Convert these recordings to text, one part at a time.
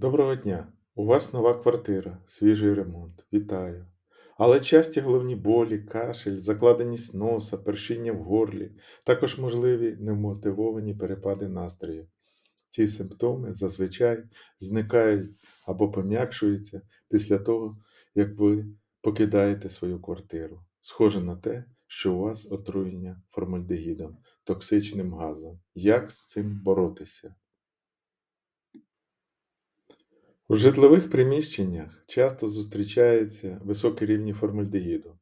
Доброго дня! У вас нова квартира, свіжий ремонт. Вітаю! Але часті головні болі, кашель, закладеність носа, першіння в горлі, також можливі невмотивовані перепади настрою. Ці симптоми зазвичай зникають або пом'якшуються після того, як ви покидаєте свою квартиру. Схоже на те, що у вас отруєння формальдегідом, токсичним газом. Як з цим боротися? У житлових приміщеннях часто зустрічаються високі рівні формальдегіду.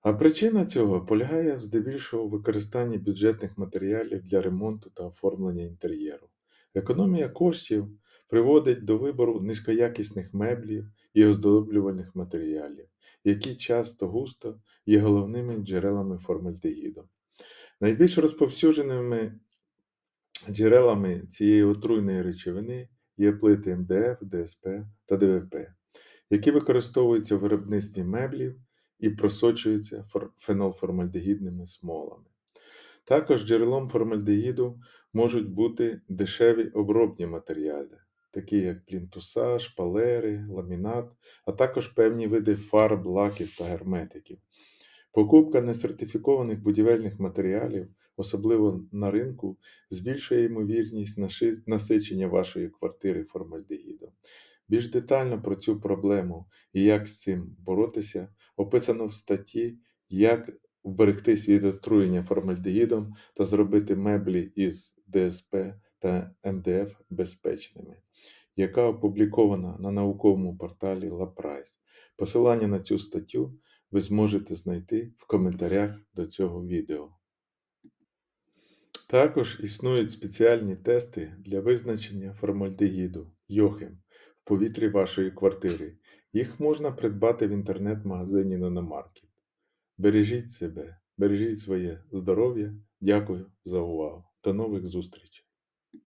А причина цього полягає здебільшого в використанні бюджетних матеріалів для ремонту та оформлення інтер'єру. Економія коштів приводить до вибору низькоякісних меблів і оздоблювальних матеріалів, які часто густо є головними джерелами формальдегіду. Найбільш розповсюдженими джерелами цієї отруйної речовини є плити МДФ, ДСП та ДВП, які використовуються в виробництві меблів і просочуються фенолформальдегідними смолами. Також джерелом формальдегіду можуть бути дешеві обробні матеріали, такі як плінтуса, шпалери, ламінат, а також певні види фарб, лаків та герметиків. Покупка несертифікованих будівельних матеріалів, особливо на ринку, збільшує ймовірність насичення вашої квартири формальдегідом. Більш детально про цю проблему і як з цим боротися описано в статті Як вберегтись від отруєння формальдегідом та зробити меблі із ДСП та МДФ безпечними, яка опублікована на науковому порталі LaPrice. Посилання на цю статтю ви зможете знайти в коментарях до цього відео. Також існують спеціальні тести для визначення формальдегіду Йохим в повітрі вашої квартири. Їх можна придбати в інтернет-магазині Наномаркет. Бережіть себе, бережіть своє здоров'я. Дякую за увагу. До нових зустрічей!